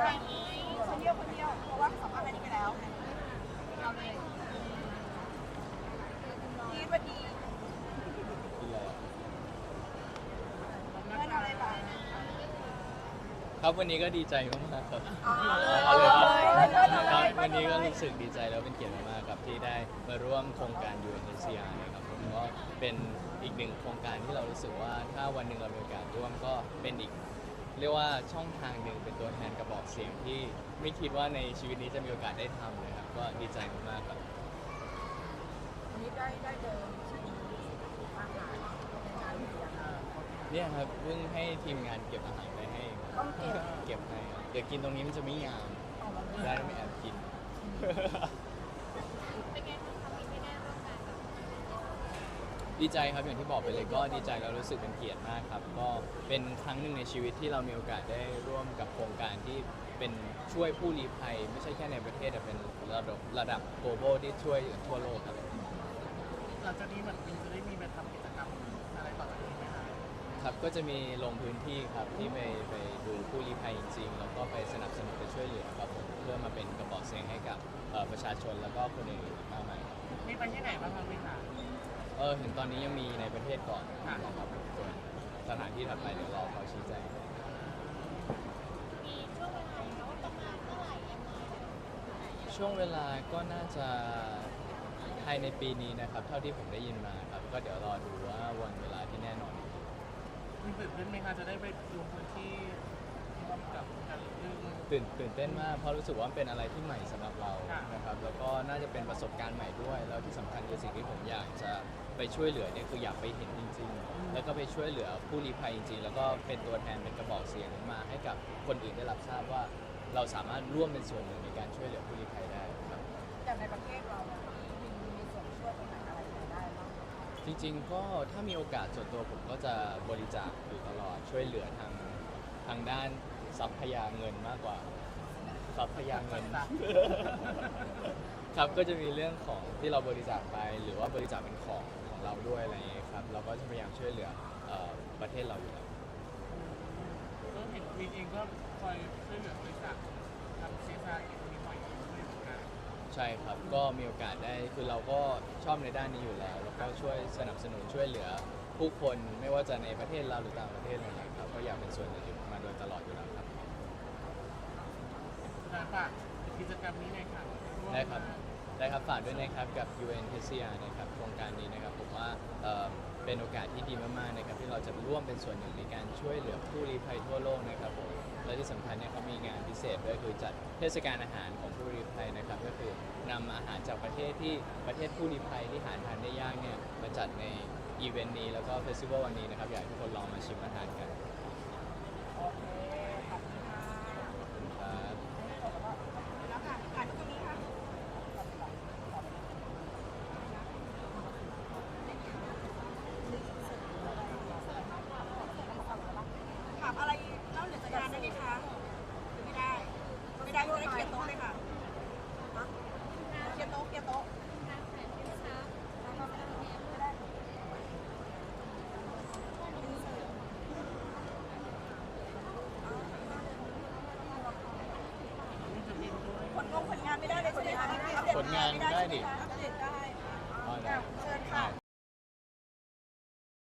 คนเดียวคนเดียวเพราะว่าสัมภาษณ์อะไรนี้ไปแล้วเอาเลยนี่พอดีกินอะไรอะเงินอะไรไปครับวันนี้ก็ดีใจมากๆครับเอาเลยครับครับวันนี้ก็รู้สึกดีใจแล้วเป็นเกียรติมากๆครับที่ได้มาร่วมโครงการ UNHCR นะครับผมก็เป็นอีกหนึ่งโครงการที่เรารู้สึกว่าถ้าวันหนึ่งเรามีโอกาสร่วมก็เป็นอีก เรียกว่าช่องทางหนึ่งเป็นตัวแทนกระบอกเสียงที่ไม่คิดว่าในชีวิตนี้จะมีโอกาสได้ทำเลยครับก็ดีใจมากๆครับวันนี้ได้ได้เจออาหารในงานเลี้ยงเนี่ยครับเพิ่งให้ทีมงานเก็บอาหารไปให้ต้องเก็บเก็บให้ครับเดี๋ยวกินตรงนี้มันจะไม่งามออกมาได้ไม่แอบกิน ดีใจครับอย่างที่บอกไปเลยก็ดีใจแล้วรู้สึกเป็นเกียรติมากครับ ก็เป็นครั้งหนึ่งในชีวิตที่เรามีโอกาสได้ร่วมกับโครงการที่เป็นช่วยผู้ลี้ภัย ไม่ใช่แค่ในประเทศแต่เป็นระดับระดับ global ที่ช่วยทั่วโลกครับ หลังจากนี้มันจะได้มีไปทำกิจกรรมอะไรต่อจากนี้ไหมคะครับก็จะมีลงพื้นที่ครับที่ไปไปดูผู้ลี้ภัยจริงๆแล้วก็ไปสนับสนุนไปช่วยเหลือครับผมเพื่อมาเป็นกระบอกเสียงให้กับเอ่อประชาชนแล้วก็คนอื่นๆมากมายครับ มีไปที่ไหนบ้างครับพี่คะ เออถึงตอนนี้ยังมีในประเทศก่อนค่ะ นะครับผมส่วนสถานที่ถัดไปเดี๋ยวรอเขาชี้แจงช่วงเวลาก็น่าจะภายในปีนี้นะครับ เท่าที่ผมได้ยินมาครับ ก็เดี๋ยวรอดูว่าวันเวลาที่แน่นอน มีตื่นเต้นไหมคะจะได้ไปลงพื้นที่ร่วมกับการเรื่อง ตื่นตื่นเต้นมากเพราะรู้สึกว่ามันเป็นอะไรที่ใหม่สำหรับเราค่ะ นะครับ แล้วก็น่าจะเป็นประสบการณ์ใหม่ด้วย แล้วที่สำคัญคือสิ่งที่ผมอยากจะ ไปช่วยเหลือเนี่ยคืออยากไปเห็นจริง ๆ แล้วก็ไปช่วยเหลือผู้ลี้ภัยจริง ๆ แล้วก็เป็นตัวแทนเป็นกระบอกเสียงมาให้กับคนอื่นได้รับทราบว่า เราสามารถร่วมเป็นส่วนหนึ่งในการช่วยเหลือผู้ลี้ภัยได้ครับอย่างในประเทศเราเนี่ยมีมีส่วนช่วยตรงไหนอะไรยังไงได้บ้าง จริงๆ ก็ถ้ามีโอกาสส่วนตัวผมก็จะบริจาคอยู่ตลอดช่วยเหลือทางทางด้านทรัพยาเงินมากกว่าทรัพยาเงิน ครับก็จะมีเรื่องของที่เราบริจาคไปหรือว่าบริจาคเป็นของของ เราด้วยอะไรอย่างเงี้ยครับเราก็จะพยายามช่วยเหลือเอ่อประเทศเราอยู่แล้ว ก็เห็นวีนเองก็คอยช่วยเหลือบริษัททำซีซ่าเองมีหน่อยด้วยเหมือนกันใช่ครับ ก็มีโอกาสได้ คือเราก็ชอบในด้านนี้อยู่แล้ว แล้วก็ช่วยสนับสนุนช่วยเหลือผู้คนไม่ว่าจะในประเทศเราหรือต่างประเทศอะไรอย่างเงี้ยครับ ก็อยากเป็นส่วนหนึ่งอยู่มาโดยตลอดอยู่แล้วครับสุดท้ายฝากกิจกรรมนี้หน่อยค่ะวมได้ครับ ได้ครับฝากด้วยนะครับกับ UNHCR นะครับโครงการนี้นะครับผมว่าเอ่อเป็นโอกาสที่ดีมากๆนะครับที่เราจะร่วมเป็นส่วนหนึ่งในการช่วยเหลือผู้ลี้ภัยทั่วโลกนะครับผมและที่สำคัญเนี่ยเขามีงานพิเศษด้วยคือจัดเทศกาลอาหารของผู้ลี้ภัยนะครับก็คือนำอาหารจากประเทศที่ประเทศผู้ลี้ภัยที่หาทานได้ยากเนี่ยมาจัดในอีเวนต์นี้แล้วก็เฟสติวัลวันนี้นะครับอยากให้ทุกคนลองมาชิมอาหารกัน โอเค ผลงานได้ดิเชิญค่ะ